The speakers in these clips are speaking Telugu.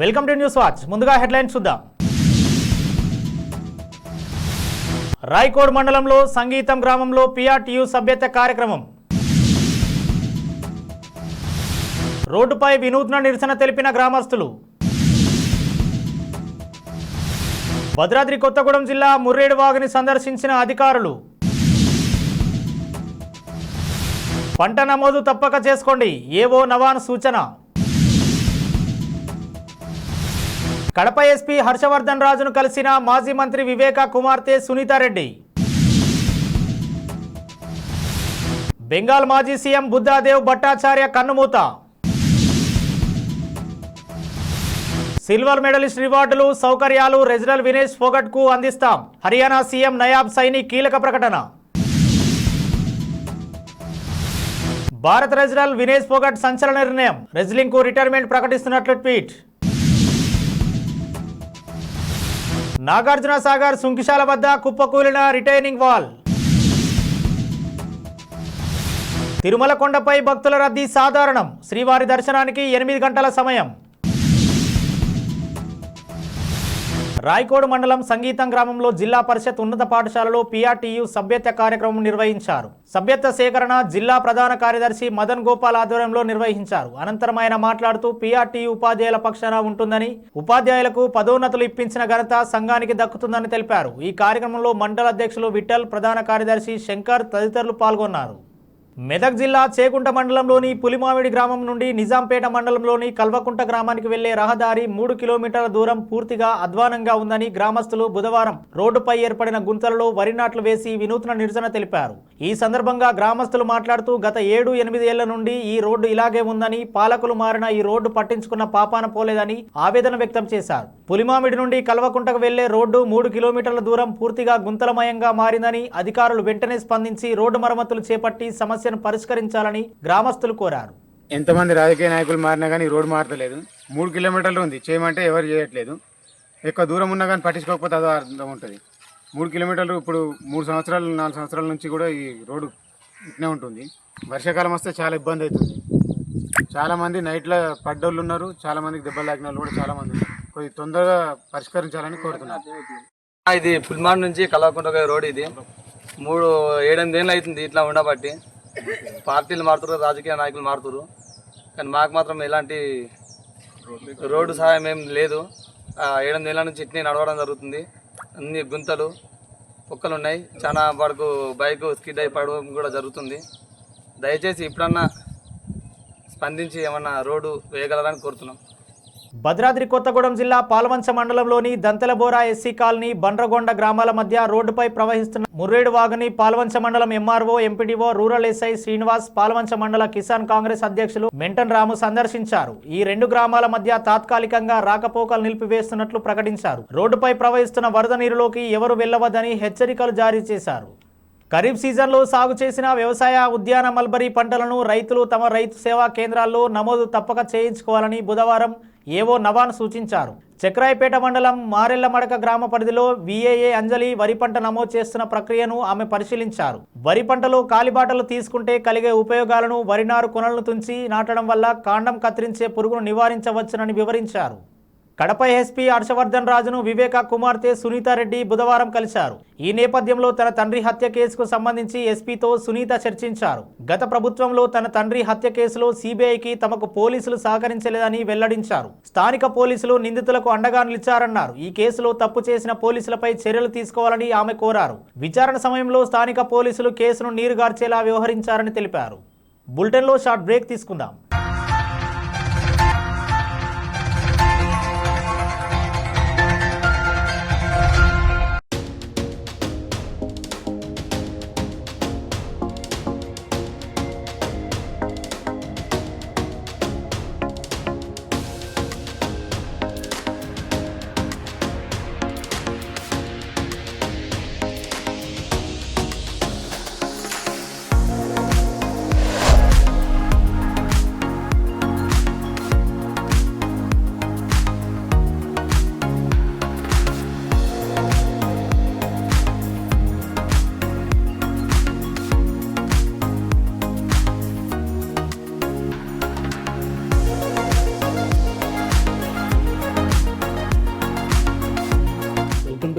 Welcome to news watch. ముందుగా హెడ్లైన్స్ చూద్దాం. రాయకోడ్ మండలంలో సంగీతం గ్రామంలో పిఆర్టీయు సభ్యత కార్యక్రమం. రోడ్డుపై వినూత్న నిరసన తెలిపిన గ్రామస్తులు. భద్రాద్రి కొత్తగూడెం జిల్లా ముర్రేడు వాగుని సందర్శించిన అధికారులు. పంట నమోదు తప్పక చేసుకోండి. ఏవో నవాన్ సూచన. కడప ఎస్పీ హర్షవర్ధన్ రాజును కలిసిన మాజీ మంత్రి వివేక కుమార్తె సునీతారెడ్డి. బెంగాల్ మాజీ సీఎం బుద్ధాదేవ్ భట్టాచార్య కన్నుమూత. సిల్వర్ మెడలిస్ట్ రివార్డులు సౌకర్యాలు రెజినల్ వినేష్ ఫోగట్కు అందిస్తాం. హర్యానా సీఎం నయాబ్ సైని కీలక ప్రకటన. భారత రెజినల్ వినేష్ ఫోగట్ సంచలన నిర్ణయం. రెజ్లింగ్కు రిటైర్మెంట్ ప్రకటిస్తున్నట్లు ట్వీట్. నాగార్జున సాగర్ సుంకిశాల వద్ద కుప్పకూలిన రిటైనింగ్ వాల్. తిరుమల కొండపై భక్తుల రద్దీ సాధారణం. శ్రీవారి దర్శనానికి ఎనిమిది గంటల సమయం. రాయకోడు మండలం సంగీతం గ్రామంలో జిల్లా పరిషత్ ఉన్నత పాఠశాలలో పిఆర్టీయు సభ్యత్వ కార్యక్రమం నిర్వహించారు. సభ్యత్వ సేకరణ జిల్లా ప్రధాన కార్యదర్శి మదన్ గోపాల్ ఆధ్వర్యంలో నిర్వహించారు. అనంతరం ఆయన మాట్లాడుతూ పీఆర్టీయు ఉపాధ్యాయుల పక్షాన ఉంటుందని ఉపాధ్యాయులకు పదోన్నతులు ఇప్పించిన ఘనత సంఘానికి దక్కుతుందని తెలిపారు. ఈ కార్యక్రమంలో మండల అధ్యక్షులు విఠల్ ప్రధాన కార్యదర్శి శంకర్ తదితరులు పాల్గొన్నారు. మెదక్ జిల్లా చేకుంట మండలంలోని పులిమామిడి గ్రామం నుండి నిజాంపేట మండలంలోని కల్వకుంట గ్రామానికి వెళ్ళే రహదారి మూడు కిలోమీటర్ల దూరం పూర్తిగా అధ్వానంగా ఉందని గ్రామస్తులు బుధవారం రోడ్డుపై ఏర్పడిన గుంతలలో వరి నాట్లు వేసి వినూత్న నిరసన తెలిపారు. ఈ సందర్భంగా గ్రామస్తులు మాట్లాడుతూ గత ఏడు ఎనిమిది ఏళ్ళ నుండి ఈ రోడ్డు ఇలాగే ఉందని పాలకులు మారిన ఈ రోడ్డు పట్టించుకున్న పాపాన పోలేదని ఆవేదన వ్యక్తం చేశారు. పులిమామిడి నుండి కల్వకుంటకు వెళ్ళే రోడ్డు మూడు కిలోమీటర్ల దూరం పూర్తిగా గుంతలమయంగా మారిందని అధికారులు వెంటనే స్పందించి రోడ్డు మరమ్మతులు చేపట్టి సమస్య సమస్యను పరిష్కరించాలని గ్రామస్తులు కోరారు. ఎంతమంది రాజకీయ నాయకులు మారినా కానీ రోడ్డు మారతలేదు మూడు కిలోమీటర్లు ఉంది. చేయమంటే ఎవరు చేయట్లేదు. ఎక్కువ దూరం ఉన్నా కానీ పట్టించుకోకపోతే అదో అర్థం ఉంటుంది. మూడు కిలోమీటర్లు ఇప్పుడు మూడు సంవత్సరాలు నాలుగు సంవత్సరాల నుంచి కూడా ఈ రోడ్డు ఇట్నే ఉంటుంది. వర్షాకాలం వస్తే చాలా ఇబ్బంది అవుతుంది. చాలామంది నైట్లో పడ్డోళ్ళు ఉన్నారు. చాలామందికి దెబ్బలు తాకిన వాళ్ళు కూడా చాలామంది ఉన్నారు. కొద్ది తొందరగా పరిష్కరించాలని కోరుతున్నాను ఆ, ఇది పుల్మాన్ నుంచి కలవకుంట రోడ్ ఇది. మూడు ఏడెనిమిదేళ్ళు అవుతుంది ఇట్లా ఉండబట్టి. పార్టీలు మారుతున్నారు రాజకీయ నాయకులు మారుతారు కానీ మాకు మాత్రం ఎలాంటి రోడ్డు సహాయం ఏం లేదు. ఏడు ఏడెనిమిదేళ్ళ నుంచి ఇట్నే నడవడం జరుగుతుంది. అన్ని గుంతలు కుక్కలు ఉన్నాయి. చాలా వరకు బైక్ స్కిడ్ అయి పడడం కూడా జరుగుతుంది. దయచేసి ఇప్పుడన్నా స్పందించి ఏమన్నా రోడ్డు వేయగలరని కోరుతున్నాం. భద్రాద్రి కొత్తగూడెం జిల్లా పాల్వంచ మండలంలోని దంతెలబోరా ఎస్సీ కాలనీ బండ్రగొండ గ్రామాల మధ్య రోడ్డుపై ప్రవహిస్తున్న ముర్రేడు వాగుని పాల్వంచ మండలం MRO MPDO rural SI Srinivas Palvancha మండల కిసాన్ కాంగ్రెస్ అధ్యక్షులు మెంటన్ రాము సందర్శించారు. ఈ రెండు గ్రామాల మధ్య తాత్కాలికంగా రాకపోకలు నిలిపివేస్తున్నట్లు ప్రకటించారు. రోడ్డుపై ప్రవహిస్తున్న వరద నీరులోకి ఎవరు వెళ్ళవద్దని హెచ్చరికలు జారీ చేశారు. ఖరీఫ్ సీజన్లో సాగు చేసిన వ్యవసాయ ఉద్యాన మల్బరీ పంటలను రైతులు తమ రైతు సేవా కేంద్రాల్లో నమోదు తప్పక చేయించుకోవాలని బుధవారం ఏవో నవాన్ సూచించారు. చక్రాయపేట మండలం మారెళ్ళమడక గ్రామ పరిధిలో విఏఏ అంజలి వరి పంట నమోదు చేస్తున్న ప్రక్రియను ఆమె పరిశీలించారు. వరి పంటలో కాలిబాటలు తీసుకుంటే కలిగే ఉపయోగాలను వరి నారు కొనలను తుంచి నాటడం వల్ల కాండం కత్తిరించే పురుగును నివారించవచ్చునని వివరించారు. కడప ఎస్పీ హర్షవర్ధన్ రాజును వివేక కుమార్తె సునీతారెడ్డి బుధవారం కలిశారు. ఈ నేపథ్యంలో తన తండ్రి హత్య కేసుకు సంబంధించి ఎస్పీతో సునీత చర్చించారు. గత ప్రభుత్వంలో తన తండ్రి హత్య కేసులో సిబిఐకి తమకు పోలీసులు సహకరించలేదని వెల్లడించారు. స్థానిక పోలీసులు నిందితులకు అండగా నిలిచారన్నారు. ఈ కేసులో తప్పు చేసిన పోలీసులపై చర్యలు తీసుకోవాలని ఆమె కోరారు. విచారణ సమయంలో స్థానిక పోలీసులు కేసును నీరుగార్చేలా వ్యవహరించారని తెలిపారు. బులెటిన్లో షార్ట్ బ్రేక్ తీసుకుందాం.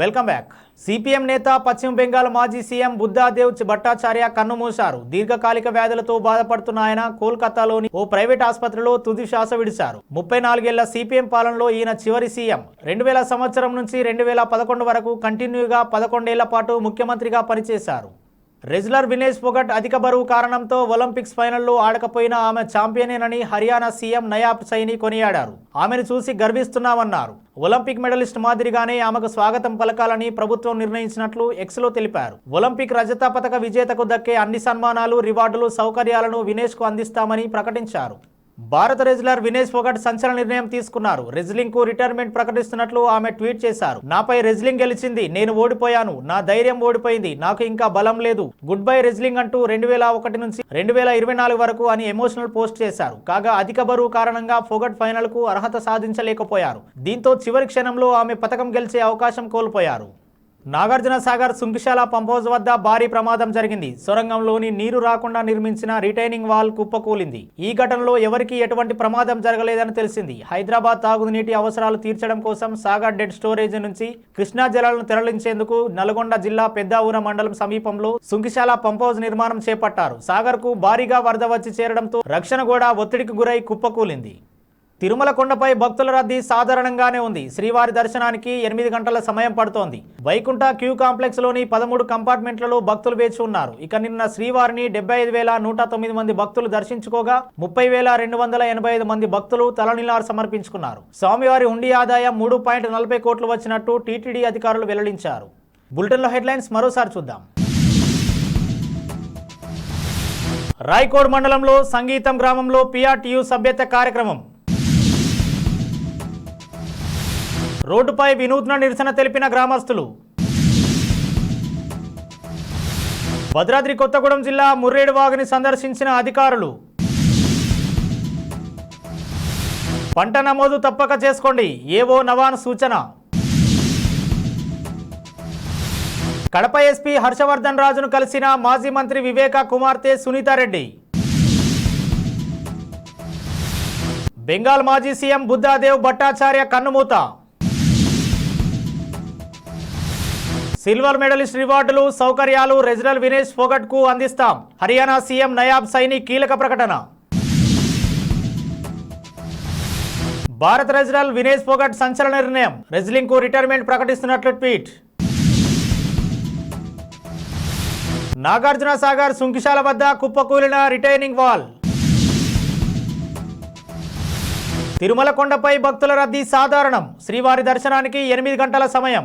Welcome back. CPM నేత పశ్చిమ బెంగాల్ మాజీ సీఎం బుద్ధాదేవ్ భట్టాచార్య కన్నుమూశారు దీర్ఘకాలిక వ్యాధులతో బాధపడుతున్న ఆయన కోల్కతాలోని ఓ ప్రైవేట్ ఆసుపత్రిలో తుది శ్వాస విడిచారు. ముప్పై నాలుగేళ్ళ సిపిఎం పాలనలో ఈయన చివరి సీఎం. రెండు వేల సంవత్సరం నుంచి రెండు వేల పదకొండు వరకు కంటిన్యూగా పదకొండేళ్ళ పాటు ముఖ్యమంత్రిగా పనిచేశారు. రెజ్లర్ వినేష్ ఫొగట్ అధిక బరువు కారణంతో ఒలింపిక్స్ ఫైనల్లో ఆడకపోయినా ఆమె ఛాంపియనేనని హర్యానా సీఎం నయాబ్ సైని కొనియాడారు. ఆమెను చూసి గర్విస్తున్నామన్నారు. ఒలింపిక్ మెడలిస్ట్ మాదిరిగానే ఆమెకు స్వాగతం పలకాలని ప్రభుత్వం నిర్ణయించినట్లు ఎక్స్లో తెలిపారు. ఒలింపిక్ రజత పథక విజేతకు దక్కే అన్ని సన్మానాలు రివార్డులు సౌకర్యాలను వినేష్కు అందిస్తామని ప్రకటించారు. భారత రెజ్లర్ వినేష్ ఫోగట్ సంచలన నిర్ణయం తీసుకున్నారు. రెజ్లింగ్కు రిటైర్మెంట్ ప్రకటిస్తున్నట్లు ఆమె ట్వీట్ చేశారు. నాపై రెజ్లింగ్ గెలిచింది. నేను ఓడిపోయాను. నా ధైర్యం ఓడిపోయింది. నాకు ఇంకా బలం లేదు. గుడ్ బై రెజ్లింగ్ అంటూ రెండు వేల ఒకటి నుంచి రెండు వేల ఇరవై నాలుగు వరకు అని ఎమోషనల్ పోస్ట్ చేశారు. కాగా అధిక బరువు కారణంగా ఫోగట్ ఫైనల్కు అర్హత సాధించలేకపోయారు. దీంతో చివరి క్షణంలో ఆమె పథకం గెలిచే అవకాశం కోల్పోయారు. నాగార్జున సాగర్ సుంకిశాల పంప్ వద్ద భారీ ప్రమాదం జరిగింది. సొరంగంలోని నీరు రాకుండా నిర్మించిన రిటైనింగ్ వాల్ కుప్పకూలింది. ఈ ఘటనలో ఎవరికీ ఎటువంటి ప్రమాదం జరగలేదని తెలిసింది. హైదరాబాద్ తాగునీటి అవసరాలు తీర్చడం కోసం సాగర్ డెడ్ స్టోరేజ్ నుంచి కృష్ణా జలాలను తరలించేందుకు నల్గొండ జిల్లా పెద్దావూర మండలం సమీపంలో సుంకిశాల పంపోజ్ నిర్మాణం చేపట్టారు. సాగర్కు భారీగా వరద వచ్చి చేరడంతో రక్షణ కూడా ఒత్తిడికి గురై కుప్పకూలింది. తిరుమల కొండపై భక్తుల రద్దీ సాధారణంగానే ఉంది. శ్రీవారి దర్శనానికి ఎనిమిది గంటల సమయం పడుతోంది. వైకుంఠ క్యూ కాంప్లెక్స్లోని పదమూడు కంపార్ట్మెంట్లలో భక్తులు వేచి ఉన్నారు. ఇక నిన్న శ్రీవారిని డెబ్బై ఐదు వేల నూట తొమ్మిది మంది భక్తులు దర్శించుకోగా ముప్పై వేల రెండు వందల ఎనభై ఐదు మంది భక్తులు తలనిలారు సమర్పించుకున్నారు. స్వామివారి హుండీ ఆదాయం మూడు పాయింట్ నలభై కోట్లు వచ్చినట్టు టీటీడీ అధికారులు వెల్లడించారు. బులెటిన్లో హెడ్లైన్స్ మరోసారి చూద్దాం. రాయకోడ్ మండలంలో సంగీతం గ్రామంలో పిఆర్టీయు సభ్యత కార్యక్రమం. రోడ్డుపై వినూత్న నిరసన తెలిపిన గ్రామస్తులు. భద్రాద్రి కొత్తగూడెం జిల్లా ముర్రేడు వాగుని సందర్శించిన అధికారులు. పంట నమోదు తప్పక చేసుకోండి. ఏవో నవాన్ సూచన. కడప ఎస్పీ హర్షవర్ధన్ రాజును కలిసిన మాజీ మంత్రి వివేక కుమార్తె సునీతారెడ్డి. బెంగాల్ మాజీ సీఎం బుద్ధాదేవ్ భట్టాచార్య కన్నుమూత. సిల్వర్ మెడలిస్ట్ రివార్డులు సౌకర్యాలు రెజినల్ వినేష్ ఫోగట్కు అందిస్తాం. హర్యానా సీఎం నయాబ్ సైని కీలక ప్రకటన. భారత రెజినల్ వినేష్ ఫోగట్ సంచలన నిర్ణయం. రెజ్లింగ్కు రిటైర్మెంట్ ప్రకటిస్తున్నట్లు ట్వీట్. నాగార్జున సాగర్ సుంకిశాల వద్ద కుప్పకూలిన రిటైనింగ్ వాల్. తిరుమల కొండపై భక్తుల రద్దీ సాధారణం. శ్రీవారి దర్శనానికి ఎనిమిది గంటల సమయం.